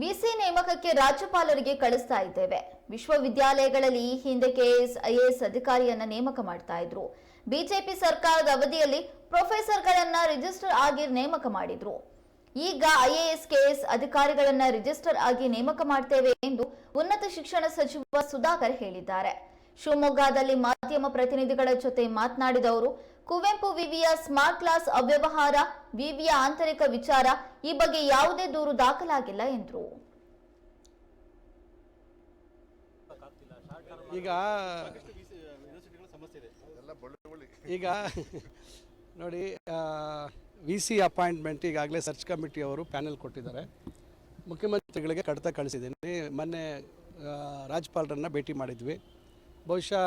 VC ನೇಮಕಕ್ಕೆ ರಾಜ್ಯಪಾಲರಿಗೆ ಕಳಿಸ್ತಾ ಇದ್ದೇವೆ. ವಿಶ್ವವಿದ್ಯಾಲಯಗಳಲ್ಲಿ ಈ ಹಿಂದೆ ಕೆಎಸ್ ಐಎಎಸ್ ಅಧಿಕಾರಿಯನ್ನ ನೇಮಕ ಮಾಡ್ತಾ ಇದ್ರು. ಬಿಜೆಪಿ ಸರ್ಕಾರದ ಅವಧಿಯಲ್ಲಿ ಪ್ರೊಫೆಸರ್ಗಳನ್ನ ರಿಜಿಸ್ಟರ್ ಆಗಿ ನೇಮಕ ಮಾಡಿದ್ರು. ಈಗ ಐಎಎಸ್ ಕೆಎಸ್ ಅಧಿಕಾರಿಗಳನ್ನ ರಿಜಿಸ್ಟರ್ ಆಗಿ ನೇಮಕ ಮಾಡ್ತೇವೆ ಎಂದು ಉನ್ನತ ಶಿಕ್ಷಣ ಸಚಿವ ಸುಧಾಕರ್ ಹೇಳಿದ್ದಾರೆ. ಶಿವಮೊಗ್ಗದಲ್ಲಿ ಮಾಧ್ಯಮ ಪ್ರತಿನಿಧಿಗಳ ಜೊತೆ ಮಾತನಾಡಿದ ಅವರು, ಕುವೆಂಪು ವಿವಿಯ ಸ್ಮಾರ್ಟ್ ಕ್ಲಾಸ್ ಅವ್ಯವಹಾರ, ವಿವಿಯ ಆಂತರಿಕ ವಿಚಾರ ಈ ಬಗ್ಗೆ ಯಾವುದೇ ದೂರು ದಾಖಲಾಗಿಲ್ಲ ಎಂದರು. ಈಗ ಈಗ ನೋಡಿ ವಿ ಸಿ ಅಪಾಯಿಂಟ್ಮೆಂಟ್ ಈಗಾಗಲೇ ಸರ್ಚ್ ಕಮಿಟಿಯವರು ಪ್ಯಾನೆಲ್ ಕೊಟ್ಟಿದ್ದಾರೆ. ಮುಖ್ಯಮಂತ್ರಿಗಳಿಗೆ ಕಡತ ಕಳಿಸಿದ್ದೀನಿ. ಮೊನ್ನೆ ರಾಜ್ಯಪಾಲರನ್ನು ಭೇಟಿ ಮಾಡಿದ್ವಿ. ಬಹುಶಃ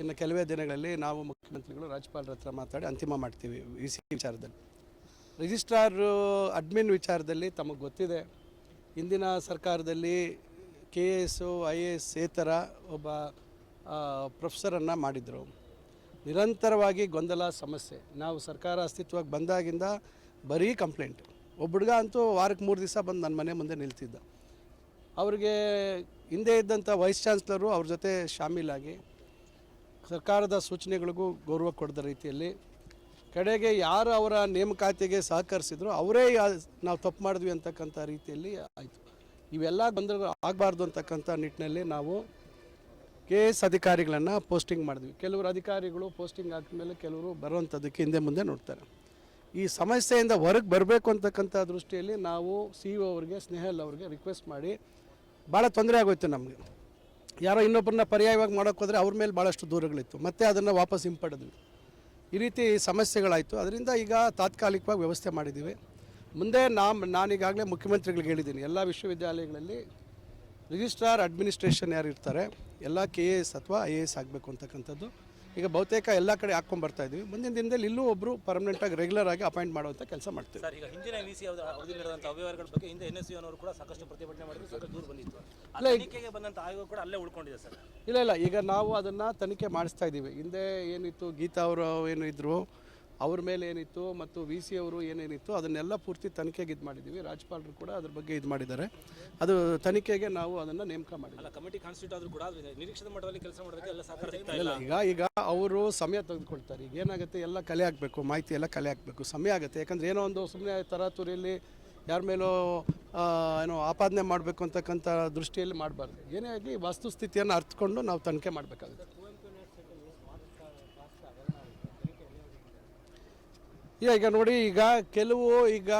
ಇನ್ನು ಕೆಲವೇ ದಿನಗಳಲ್ಲಿ ನಾವು ಮುಖ್ಯಮಂತ್ರಿಗಳು ರಾಜ್ಯಪಾಲರ ಹತ್ರ ಮಾತಾಡಿ ಅಂತಿಮ ಮಾಡ್ತೀವಿ ವಿ ಸಿ ವಿಚಾರದಲ್ಲಿ. ರಿಜಿಸ್ಟ್ರಾರ್ ಅಡ್ಮಿನ್ ವಿಚಾರದಲ್ಲಿ ತಮಗೆ ಗೊತ್ತಿದೆ. ಇಂದಿನ ಸರ್ಕಾರದಲ್ಲಿ K A S I A S ಥರ ಒಬ್ಬ ಪ್ರೊಫೆಸರನ್ನು ಮಾಡಿದರು. ನಿರಂತರವಾಗಿ ಗೊಂದಲ, ಸಮಸ್ಯೆ. ನಾವು ಸರ್ಕಾರ ಅಸ್ತಿತ್ವಕ್ಕೆ ಬಂದಾಗಿಂದ ಬರೀ ಕಂಪ್ಲೇಂಟ್. ಒಬ್ಬ ಹುಡುಗ ಅಂತೂ ವಾರಕ್ಕೆ ಮೂರು ದಿವಸ ಬಂದು ನನ್ನ ಮನೆ ಮುಂದೆ ನಿಲ್ತಿದ್ದ. ಅವ್ರಿಗೆ ಹಿಂದೆ ಇದ್ದಂಥ ವೈಸ್ ಚಾನ್ಸ್ಲರು ಅವ್ರ ಜೊತೆ ಶಾಮೀಲಾಗಿ ಸರ್ಕಾರದ ಸೂಚನೆಗಳಿಗೂ ಗೌರವ ಕೊಡದ ರೀತಿಯಲ್ಲಿ ಕಡೆಗೆ ಯಾರು ಅವರ ನೇಮಕಾತಿಗೆ ಸಹಕರಿಸಿದ್ರು ಅವರೇ ನಾವು ತಪ್ಪು ಮಾಡಿದ್ವಿ ಅಂತಕ್ಕಂಥ ರೀತಿಯಲ್ಲಿ ಆಯಿತು. ಇವೆಲ್ಲ ಬಂದ್ರೆ ಆಗಬಾರ್ದು ಅಂತಕ್ಕಂಥ ನಿಟ್ಟಿನಲ್ಲಿ ನಾವು ಕೆ ಎಸ್ ಅಧಿಕಾರಿಗಳನ್ನು ಪೋಸ್ಟಿಂಗ್ ಮಾಡಿದ್ವಿ. ಕೆಲವರು ಅಧಿಕಾರಿಗಳು ಪೋಸ್ಟಿಂಗ್ ಆದಮೇಲೆ ಕೆಲವರು ಬರುವಂಥದ್ದಕ್ಕೆ ಹಿಂದೆ ಮುಂದೆ ನೋಡ್ತಾರೆ. ಈ ಸಮಸ್ಯೆಯಿಂದ ಹೊರಗೆ ಬರಬೇಕು ಅಂತಕ್ಕಂಥ ದೃಷ್ಟಿಯಲ್ಲಿ ನಾವು ಸಿ ಇ ಅವರಿಗೆ, ಸ್ನೇಹಲ್ ಅವರಿಗೆ ರಿಕ್ವೆಸ್ಟ್ ಮಾಡಿ ಭಾಳ ತೊಂದರೆ ಆಗೋಯ್ತು ನಮಗೆ. ಯಾರೋ ಇನ್ನೊಬ್ಬರನ್ನ ಪರ್ಯಾಯವಾಗಿ ಮಾಡೋಕೆ ಹೋದರೆ ಅವ್ರ ಮೇಲೆ ಭಾಳಷ್ಟು ದೂರಗಳಿತ್ತು. ಮತ್ತೆ ಅದನ್ನು ವಾಪಸ್ ಹಿಂಪಡೆದ್ವಿ. ಈ ರೀತಿ ಸಮಸ್ಯೆಗಳಾಯಿತು. ಅದರಿಂದ ಈಗ ತಾತ್ಕಾಲಿಕವಾಗಿ ವ್ಯವಸ್ಥೆ ಮಾಡಿದ್ದೀವಿ. ಮುಂದೆ ನಾಮ್, ನಾನೀಗಾಗಲೇ ಮುಖ್ಯಮಂತ್ರಿಗಳಿಗೆ ಹೇಳಿದ್ದೀನಿ. ಎಲ್ಲ ವಿಶ್ವವಿದ್ಯಾಲಯಗಳಲ್ಲಿ ರಿಜಿಸ್ಟ್ರಾರ್ ಅಡ್ಮಿನಿಸ್ಟ್ರೇಷನ್ ಯಾರು ಇರ್ತಾರೆ ಎಲ್ಲ ಕೆ ಎ ಎಸ್ ಅಥವಾ ಐ ಎ ಎಸ್ ಆಗಬೇಕು ಅಂತಕ್ಕಂಥದ್ದು. ಈಗ ಬಹುತೇಕ ಎಲ್ಲ ಕಡೆ ಹಾಕ್ಕೊಂಡು ಬರ್ತಾ ಇದ್ದೀವಿ ಮುಂದಿನ ದಿನದಲ್ಲಿ ಇಲ್ಲೂ ಒಬ್ಬರು ಪರ್ಮನೆಂಟಾಗಿ ರೆಗ್ಯುಲರ್ ಆಗಿ ಅಪಾಯಿಂಟ್ ಮಾಡುವಂಥ ಕೆಲಸ ಮಾಡ್ತೀವಿ. ಸರ್ ಈಗ ಹಿಂದಿನ ವಿ ಸಿ ಅವಧಿಯಲ್ಲಿರುವಂಥ ಅವ್ಯವಹಾರಗಳ ಬಗ್ಗೆ ಹಿಂದೆ ಎನ್ ಎಸ್ ಸಿ ಅವರು ಕೂಡ ಸಾಕಷ್ಟು ಪ್ರತಿಭಟನೆ ಮಾಡಿದ್ರು ಸಾಕಷ್ಟು ದೂರ ಬಂದಿತ್ತು. ಅಲ್ಲ ತನಿಖೆಗೆ ಬಂದಂಥ ಆಯೋಗ ಕೂಡ ಅಲ್ಲೇ ಉಳ್ಕೊಂಡಿದೆ ಸರ್. ಇಲ್ಲ ಇಲ್ಲ ಈಗ ನಾವು ಅದನ್ನು ತನಿಖೆ ಮಾಡಿಸ್ತಾ ಇದ್ದೀವಿ ಹಿಂದೆ ಏನಿತ್ತು ಗೀತಾ ಅವರು ಏನು ಇದ್ದರು ಅವ್ರ ಮೇಲೆ ಏನಿತ್ತು ಮತ್ತು ವಿ ಸಿ ಅವರು ಏನೇನಿತ್ತು ಅದನ್ನೆಲ್ಲ ಪೂರ್ತಿ ತನಿಖೆಗೆ ಇದು ಮಾಡಿದ್ದೀವಿ ರಾಜ್ಯಪಾಲರು ಕೂಡ ಅದ್ರ ಬಗ್ಗೆ ಇದು ಮಾಡಿದ್ದಾರೆ. ಅದು ತನಿಖೆಗೆ ನಾವು ಅದನ್ನು ನೇಮಕ ಮಾಡಿದ್ದೀವಿ. ಅಲ್ಲ ಕಮಿಟಿ ಕಾನ್ಸ್ಟಿಟ್ಯೂಟ್ ಆದ್ರೂ ಕೂಡ ನಿರೀಕ್ಷಿತ ಮಟ್ಟದಲ್ಲಿ ಕೆಲಸ ಮಾಡೋದಕ್ಕೆ ಎಲ್ಲ ಸಹಕಾರ ಇಲ್ಲ. ಈಗ ಈಗ ಅವರು ಸಮಯ ತೆಗೆದುಕೊಳ್ತಾರೆ. ಈಗ ಏನಾಗುತ್ತೆ ಎಲ್ಲ ಕಲೆ ಹಾಕಬೇಕು ಮಾಹಿತಿ ಎಲ್ಲ ಕಲೆ ಹಾಕಬೇಕು ಸಮಯ ಆಗುತ್ತೆ. ಯಾಕಂದ್ರೆ ಏನೋ ಒಂದು ಸುಮ್ಮನೆ ತರಾತುರಿಯಲ್ಲಿ ಯಾರ ಮೇಲೋ ಏನೋ ಆಪಾದನೆ ಮಾಡಬೇಕು ಅಂತಕ್ಕಂಥ ದೃಷ್ಟಿಯಲ್ಲಿ ಮಾಡಬಾರ್ದು. ಏನೇ ಆಗಲಿ ವಸ್ತುಸ್ಥಿತಿಯನ್ನು ಅರ್ಥಕೊಂಡು ನಾವು ತನಿಖೆ ಮಾಡಬೇಕಾಗುತ್ತೆ. ಈಗ ನೋಡಿ ಈಗ ಕೆಲವು ಈಗ